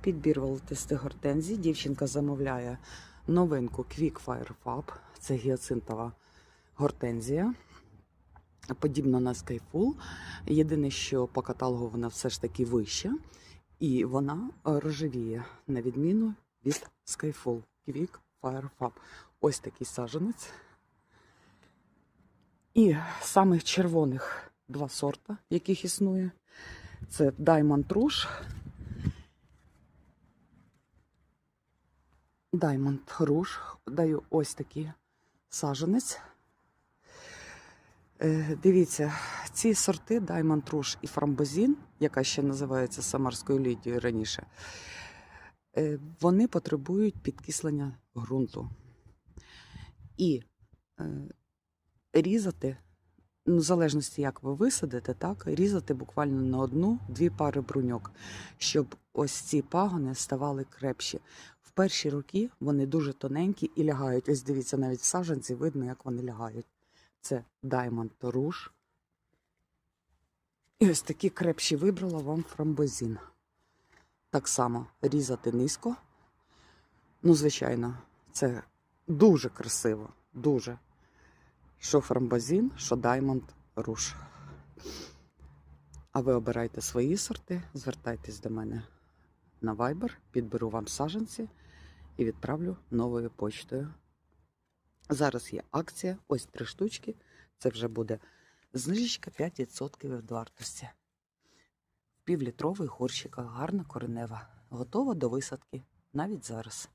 Підбір волотистих гортензій. Дівчинка замовляє новинку Quick Fire Fab. Це гіацинтова гортензія. Подібна на Skyfall. Єдине, що по каталогу вона все ж таки вища. І вона рожевіє, на відміну від Skyfall. Quick Fire Fab. Ось такий саженець. І самих червоних два сорта, яких існує. Це Diamond Rouge. Diamond Rouge. Даю ось такий саженець. Е, Дивіться, ці сорти Diamond Rouge і Фрамбозін, яка ще називається Самарською лідією раніше, е, вони потребують підкислення ґрунту. І е, різати, ну, в залежності, як ви висадите, так, різати буквально на одну-дві пари бруньок, щоб ось ці пагони ставали крепші. В перші роки вони дуже тоненькі і лягають. Ось дивіться, навіть в саджанці видно, як вони лягають. Це Diamond Rouge. І ось такі крепші вибрала вам фрамбозін. Так само різати низько. Ну, звичайно, це дуже красиво, дуже. Що фрамбозін, що Diamond Rouge. А ви обирайте свої сорти, звертайтесь до мене на Viber, підберу вам саджанці і відправлю новою почтою. Зараз є акція, ось три штучки. Це вже буде знижечка 5% від вартості. В півлітрових горщиках гарна коренева. Готова до висадки навіть зараз.